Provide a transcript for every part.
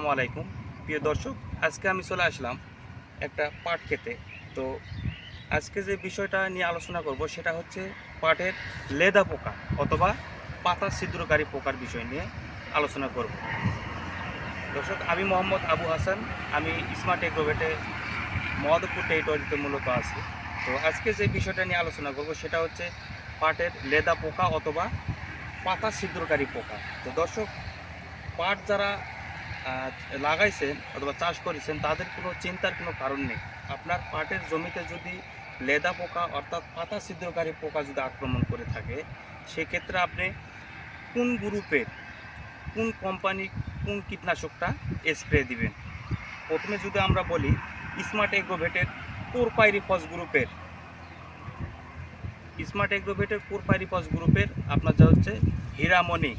আসসালামু আলাইকুম। প্রিয় দর্শক, আজকে আমি চলে আসলাম একটা পাট খেতে। তো আজকে যে বিষয়টা নিয়ে আলোচনা করব সেটা হচ্ছে পাটের লেদা পোকা অথবা পাতা ছিদ্রকারী পোকার বিষয় নিয়ে আলোচনা করব। দর্শক, আমি মোহাম্মদ আবু হাসান। আমি স্মার্ট এগ্রোভেটে মহাদপুর টেরিটরিতে মূলত আছি। তো আজকে যে বিষয়টা নিয়ে আলোচনা করব সেটা হচ্ছে পাটের লেদা পোকা অথবা পাতা ছিদ্রকারী পোকা। তো দর্শক, পাট যারা লাগাইছেন অথবা চাষ করেছেন, তাদের কোনো চিন্তার কোনো কারণ নেই। আপনার পাটের জমিতে যদি লেদা পোকা অর্থাৎ পাতা ছিদ্রকারী পোকা যদি আক্রমণ করে থাকে, সেক্ষেত্রে আপনি কোন গ্রুপের, কোন কোম্পানি কোন কীটনাশকটা স্প্রে দিবেন? প্রথমে যদি আমরা বলি স্মার্ট এগ্রোভেটের কোরপাইরিফস গ্রুপের। স্মার্ট এগ্রোভেটের কোরপাইরিফস গ্রুপের আপনার যা হচ্ছে হীরামণি।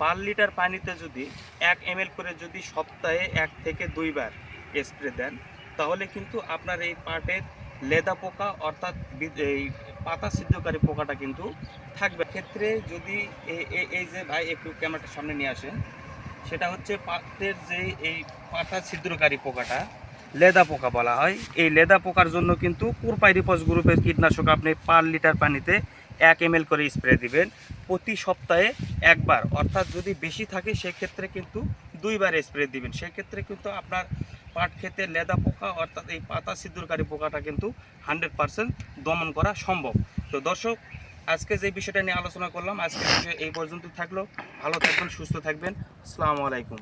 পার লিটার পানিতে যদি এক এম করে যদি সপ্তাহে এক থেকে দুইবার স্প্রে দেন, তাহলে কিন্তু আপনার এই পাটের লেদা পোকা অর্থাৎ এই পাতা সিদ্ধকারী পোকাটা কিন্তু থাকবে। ক্ষেত্রে যদি এই যে ভাই একটু ক্যামেরাটার সামনে নিয়ে আসেন, সেটা হচ্ছে পাটের যে এই পাতা ছিদ্রকারী পোকাটা, লেদা পোকা বলা হয়, এই লেদা পোকার জন্য কিন্তু কুরপাই কুরপাইরিপস গ্রুপের কীটনাশক আপনি পার লিটার পানিতে এক এম করে স্প্রে দিবেন। প্রতি সপ্তাহে একবার। অর্থাৎ যদি বেশি থাকে, সেক্ষেত্রে কিন্তু দুইবার স্প্রে দিবেন। সেক্ষেত্রে কিন্তু আপনার পাট খেতে লেদা পোকা, অর্থাৎ এই পাতা সিঁদুরকারী পোকাটা কিন্তু হান্ড্রেড পারসেন্ট দমন করা সম্ভব। তো দর্শক, আজকে যে বিষয়টা নিয়ে আলোচনা করলাম আজকে বিষয় এই পর্যন্ত থাকল। ভালো থাকবেন, সুস্থ থাকবেন। আসসালামু আলাইকুম।